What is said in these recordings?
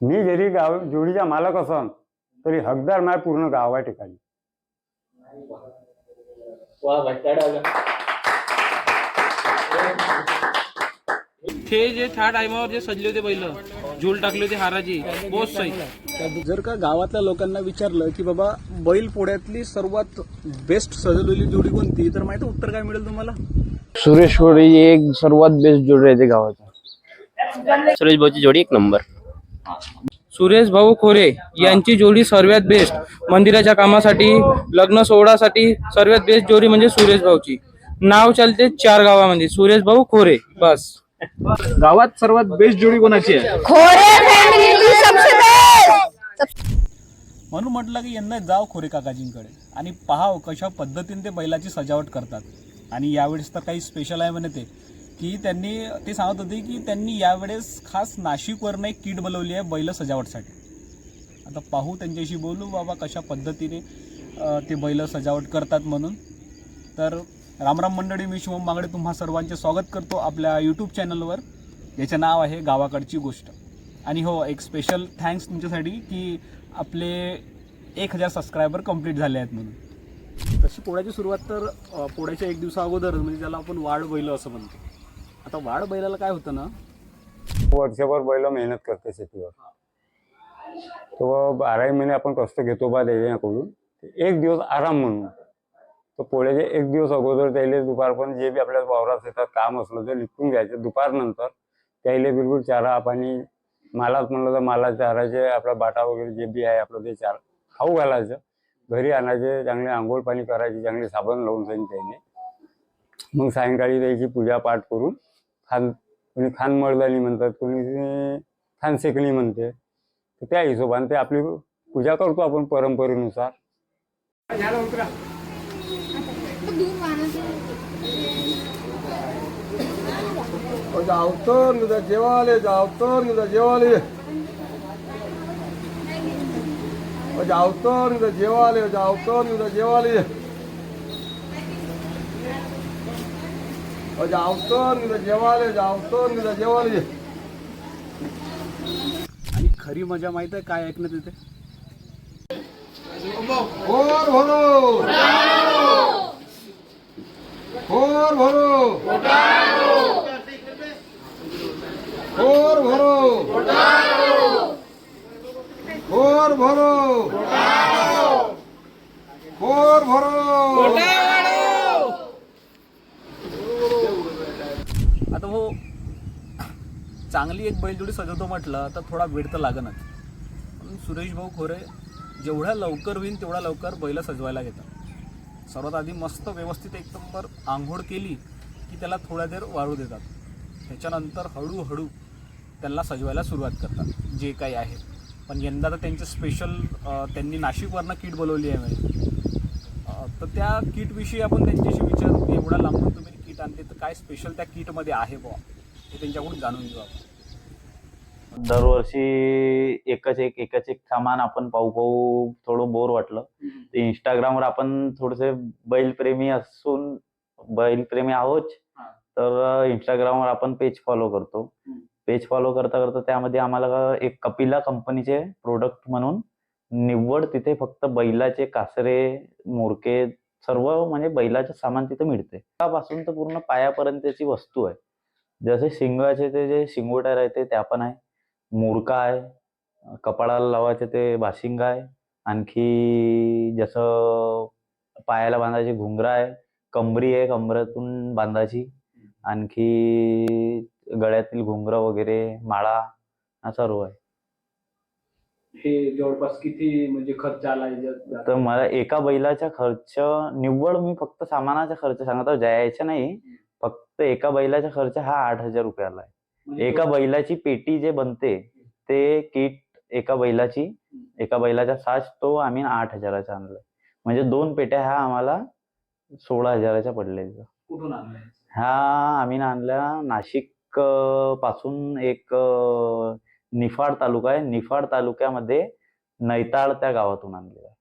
मी जरी गाव जोडीचा मालक असन तरी हकदार माय पूर्ण गावा ठिकाणी. टाळ्या वाजवा. ते जे त्या टायमावर जे सजले होते बैल झूल टाकली होती हाराची बहुत सही जर का गावातल्या लोकांना विचारलं की बाबा बैल पोळ्यातली सर्वात बेस्ट सजवलेली जोडी कोणती तर माहिती उत्तर काय मिळेल तुम्हाला? सुरेश कोळी ही एक सर्वात बेस्ट जोडी राहते गावात. सुरेश भाऊची जोडी एक नंबर. सुरेश भाऊ खोरे यांची जोडी सर्वात बेस्ट मंदिराच्या कामासाठी लग्न सोहळ्यासाठी सर्वात बेस्ट जोडी म्हणजे सुरेश भाऊची. नाव चालते चार गावामध्ये. सुरेश भाऊ खोरे. बस. गावात सर्वात बेस्ट जोडी कोणाची आहे? खोरे फॅमिली सबसे बेस्ट म्हणून म्हटलं की यंदा जाव खोरे काकाजींकडे. आणि पहाव कशा पद्धतीने ते बैलाची सजावट करतात. आणि यावेळेस तर काही स्पेशल आहे म्हणे ते. की त्यांनी ते सांगत होते की त्यांनी यावेळेस खास नाशिकवरनं एक किट बनवली आहे बैल सजावटसाठी. आता पाहू त्यांच्याशी बोलू बाबा कशा पद्धतीने ते बैल सजावट करतात म्हणून. तर रामराम मंडळी मी शिवम मांगडे तुम्हा सर्वांचे स्वागत करतो आपल्या यूट्यूब चॅनलवर याचं नाव आहे गावाकडची गोष्ट. आणि हो एक स्पेशल थँक्स तुमच्यासाठी की आपले एक हजार सबस्क्रायबर कंप्लीट झाले आहेत म्हणून. तशी पोळ्याची सुरुवात तर पोळ्याच्या एक दिवसा अगोदर म्हणजे ज्याला आपण वाढ बैल असं म्हणतो. आता वाढ बैलाला काय होतं ना? वर्षभर बैल मेहनत करते शेतीवर. तो बाराही महिने आपण कष्ट घेतो बा त्याच्याकडून एक दिवस आराम म्हणून. तर पोळ्याचे एक दिवस अगोदर त्याले दुपारपर्यंत जे बी आपल्या वावरात येतात काम असलं ते लिपून घ्यायचं. दुपारनंतर त्याले बिलकुल चारा पाणी मालात म्हणलं तर माला चाराचे आपला बाटा वगैरे जे बी आहे आपलं ते चार खाऊ घालायचं. घरी आणायचे चांगले आंघोळ पाणी करायची चांगले साबण लावून जाईन त्याने. मग सायंकाळी त्याची पूजापाठ करून खान कोणी खान मळदानी म्हणतात कोणी खान सेकणी म्हणते. तर त्या हिशोबाने ते आपली पूजा करतो आपण परंपरेनुसार. जावतर निदा जेवाले जावतर निदा जेवाले. जावतर निदा जेवाले जावतर निदा जेवाले. जेवाले जेवाले आणि खरी मजा माहीत आहे काय ऐकण्यात येते खोर भरो खोर भरो खोर भरो खोर भरो खोर भरो आता हो चांगली एक बैलजोडी सजवतो म्हटलं तर थोडा वेळ तर लागणच पण सुरेश भाऊ खोरे जेवढ्या लवकर होईल तेवढ्या लवकर बैल सजवायला घेतात. सर्वात आधी मस्त व्यवस्थित एक नंबर आंघोळ केली की त्याला थोड्या देर वाळू देतात. त्याच्यानंतर हळूहळू त्यांना सजवायला सुरुवात करतात जे काही आहे. पण यंदा तर त्यांचे स्पेशल त्यांनी नाशिकवरनं किट बोलवली आहे. तर त्या किटविषयी आपण त्यांच्याशी विचारू. एवढा लांबून तुम्ही किट आणते तर काय स्पेशल त्या किटमध्ये आहे बुवा. हे त्यांच्याकडून जाणून घेऊ आपण. दरवर्षी एकच एक एकच एक सामान आपण पाहू पाहू थोडं बोर वाटलं. ते इंस्टाग्रामवर आपण थोडेसे बैलप्रेमी असून बैलप्रेमी आहोत. तर इंस्टाग्रामवर आपण पेज फॉलो करतो. पेज फॉलो करता करता त्यामध्ये आम्हाला एक कपिला कंपनीचे प्रोडक्ट म्हणून निव्वळ तिथे फक्त बैलाचे कासरे मोरके सर्व म्हणजे बैलाचे सामान तिथे मिळते. त्यापासून तर पूर्ण पायापर्यंतची वस्तू आहे. जसे शिंगाचे ते जे शिंगोट्या राहते त्या पण आहे. मुरका आहे. कपाळाला लावायचे ते बाशिंग आहे. आणखी जसं पायाला बांधायची घुंगरा आहे. कंबरी आहे कंबऱ्यातून बांधायची. आणखी गळ्यातील घुंगरा वगैरे माळा हा सर्व आहे. हे जवळपास किती म्हणजे खर्च आला याच्यात? तर मला एका बैलाचा खर्च निव्वळ मी फक्त सामानाचा खर्च सांगतो जायचा नाही. फक्त एका बैलाचा खर्च हा आठ हजार रुपयाला आहे. म्हणजे एका बैलाची पेटी जे बनते ते किट एका बैलाची एका बैलाचा साज तो आम्ही आठ हजाराचा आणलाय. म्हणजे दोन पेट्या ह्या आम्हाला सोळा हजाराच्या पडलेल्या. कुठून आणलंय? ह्या आम्ही आणल्या नाशिक अं, पासून एक अं, निफाड तालुका आहे. निफाड तालुक्यामध्ये नैताळ त्या गावातून आणलेला आहे.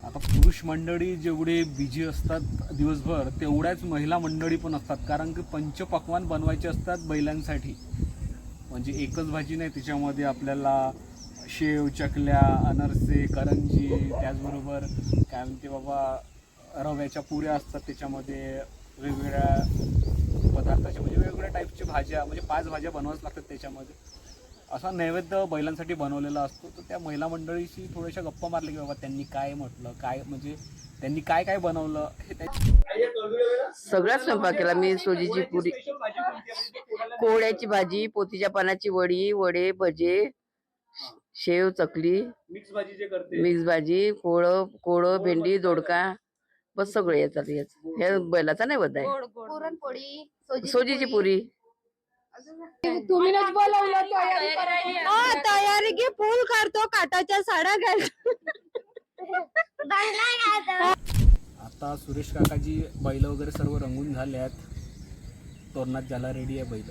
आता पुरुष मंडळी जेवढे बिझी असतात दिवसभर तेवढ्याच महिला मंडळी पण असतात. कारण की पंचपक्वान बनवायचे असतात बैलांसाठी. म्हणजे एकच भाजी नाही त्याच्यामध्ये आपल्याला शेव चकल्या अनरसे करंजी त्याचबरोबर काय म्हणते बाबा रव्याच्या पुऱ्या असतात त्याच्यामध्ये वेगवेगळ्या पदार्थाच्या म्हणजे वेगवेगळ्या टाईपच्या भाज्या म्हणजे पाच भाज्या बनवाव्याच लागतात त्याच्यामध्ये. असा नैवेद्य बैलांसाठी बनवलेला असतो तर त्या महिला मंडळीशी थोड्याशा गप्पा मारल्या की बाबा त्यांनी काय म्हटलं काय म्हणजे त्यांनी काय काय बनवलं हे त्या सगळा स्वयंपाक केला मी सोजीची पुरी. कोहळ्याची भाजी पोतीच्या पानाची वडी वडे भजे शेव चकली मिक्स भाजी जे करते मिक्स भाजी कोळ कोळ भेंडी दोडका बस सगळे येतात याच. हे बैलाचा नाही बद्ध आहे पुरणपोळी सोजीची पुरी. तुम्हीच बोलवलं तयारी हा तयारी की फुल काढतो काटाच्या साड्या घालतो. आता सुरेश काकाजी बैल वगैरे सर्व रंगून झाले आहेत. तोरणात ज्याला रेडी आहे बैल.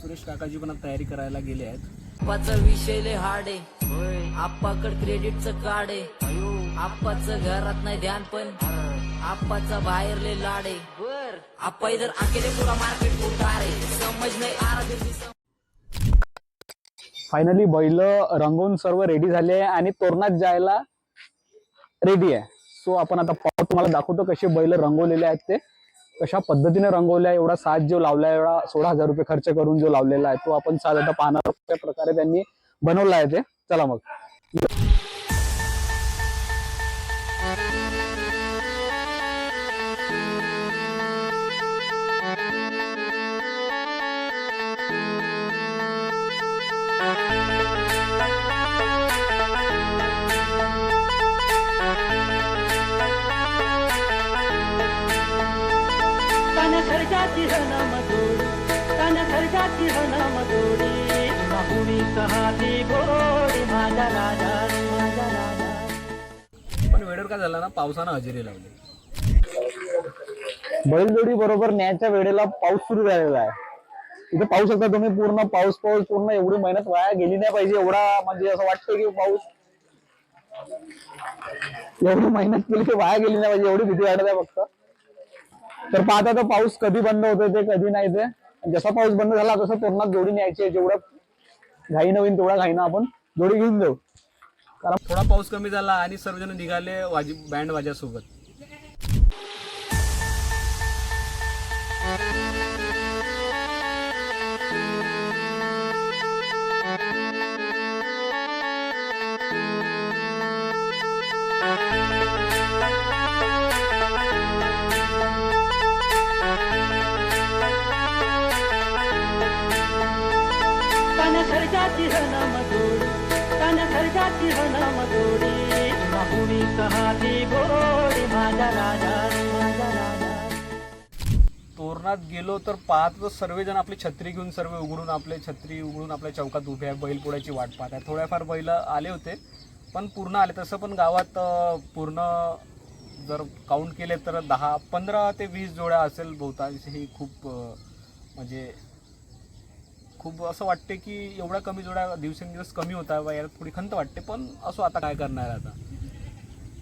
सुरेश काकाजी पण तयारी करायला गेले आहेत. आप्पाचा विषय लय हार्ड आहे. आप्पाकड क्रेडिटचं कार्ड आहे. आप्पाचं घरात नाही ध्यान पण. आप्पाचा बाहेर लय लाड आहे. बर आप्पा इधर अकेले पुरा मार्केट फायनली बैल रंगवून सर्व रेडी झाले आहे आणि तोरणात जायला रेडी आहे. सो आपण आता पाहू तुम्हाला दाखवतो कसे बैल रंगवलेले आहेत ते. कशा पद्धतीने रंगवले आहे एवढा साज जो लावला एवढा सोळा हजार रुपये खर्च करून जो लावलेला आहे तो आपण साज आता पाहणार प्रकारे त्यांनी बनवला आहे ते. चला मग. पण वेळेवर काय झाला ना पावसानं हजेरी लावली. बैलजोडी बरोबर न्यायच्या वेळेला पाऊस सुरू झालेला आहे. इथे पाहू शकता तुम्ही पूर्ण पाऊस पाऊस पूर्ण एवढी मेहनत वाया गेली नाही पाहिजे एवढा म्हणजे असं वाटतं की पाऊस. एवढी मेहनत केली की वाया गेली नाही पाहिजे एवढी भीती वाटत आहे फक्त. तर पाहता तो पाऊस कधी बंद होतोय ते कधी नाही ते. जसा पाऊस बंद झाला तसं तोरणात जोडी न्यायची जेवढं घाई नवीन तेवढा घाईनं आपण जोडी घेऊन जाऊ. कारण थोडा पाऊस कमी झाला आणि सर्वजण निघाले वाजी बँड तोरणात गेलो तर पाहतो सर्वजण आपली छत्री घेऊन सर्व उघडून आपले छत्री उघडून आपल्या चौकात उभे आहे बैलपोळ्याची वाट पाहत आहे थोड्याफार बैल आले होते पण पूर्ण आले. तसं पण गावात पूर्ण जर काउंट केले तर दहा पंधरा ते वीस जोड्या असेल बहुतांश. ही खूप म्हणजे खूप असं वाटते की एवढा कमी जोड्या दिवसेंदिवस कमी होत आहे याला थोडी खंत वाटते पण असो आता काय करणार आता?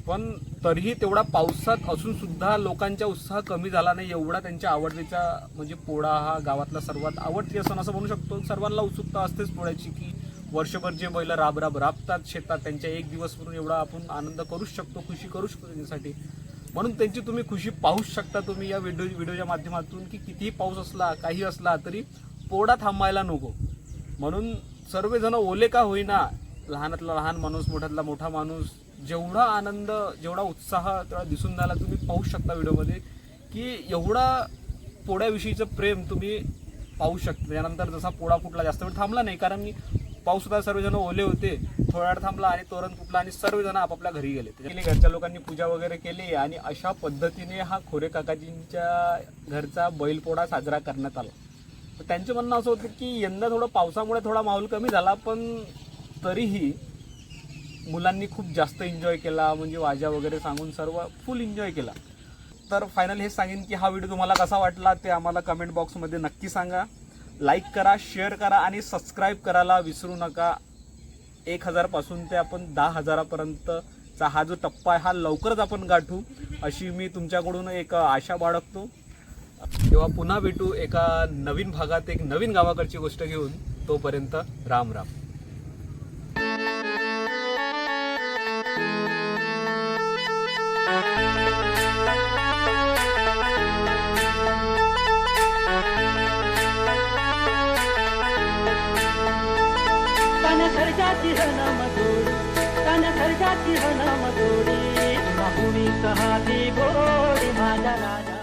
पण तरीही तेवढा पावसात असून सुद्धा लोकांचा उत्साह कमी झाला नाही एवढा त्यांच्या आवडतीचा म्हणजे पोळा हा गावातला सर्वात आवडती सण असं म्हणू शकतो. सर्वांना उत्सुकता असतेच पोळ्याची की वर्षभर जे बैल राब राब राबतात शेतात त्यांच्या एक दिवस म्हणून एवढा आपण आनंद करूच शकतो खुशी करू शकतो त्यांच्यासाठी. म्हणून त्यांची तुम्ही खुशी पाहूच शकता तुम्ही या व्हिडिओ व्हिडिओच्या माध्यमातून की कितीही पाऊस असला काही असला तरी पोडा थांबायला नको. म्हणून सर्वजण ओले का होईना लहानातला लहान माणूस मोठ्यातला मोठा माणूस जेवढा आनंद जेवढा उत्साह तेवढा दिसून राहिला तुम्ही पाहू शकता व्हिडिओमध्ये की एवढा पोळ्याविषयीचं प्रेम तुम्ही पाहू शकता. त्यानंतर जसा पोळा फुटला जास्त वेळ थांबला नाही कारण मी पाऊससुद्धा सर्वजण ओले होते. थोडा वेळ थांबला आणि तोरण फुटला आणि सर्वजण आपापल्या घरी गेले. त्याच्याने घरच्या लोकांनी पूजा वगैरे केली आणि अशा पद्धतीने हा खोरे काकाजींच्या घरचा बैलपोळा साजरा करण्यात आला. तर त्यांचं म्हणणं असं होतं की यंदा थोडं पावसामुळे थोडा माहोल कमी झाला पण तरीही मुलांनी खूप जास्त एन्जॉय केला म्हणजे वाजा वगैरे सांगून सर्व फुल एन्जॉय केला. तर फायनल हे सांगेन की हा व्हिडिओ तुम्हाला कसा वाटला ते आम्हाला कमेंट बॉक्समध्ये नक्की सांगा. लाईक करा शेअर करा आणि सबस्क्राईब करायला विसरू नका. एक हजारपासून ते आपण दहा हजारापर्यंतचा हा जो टप्पा आहे हा लवकरच आपण गाठू अशी मी तुमच्याकडून एक आशा बाळगतो. किंवा पुन्हा भेटू एका नवीन भागात एक नवीन गावाकडची गोष्ट घेऊन तोपर्यंत राम राम. सर्जाची हन मधुरी तन मधुरी महुनी गोरी माझ्या राजा.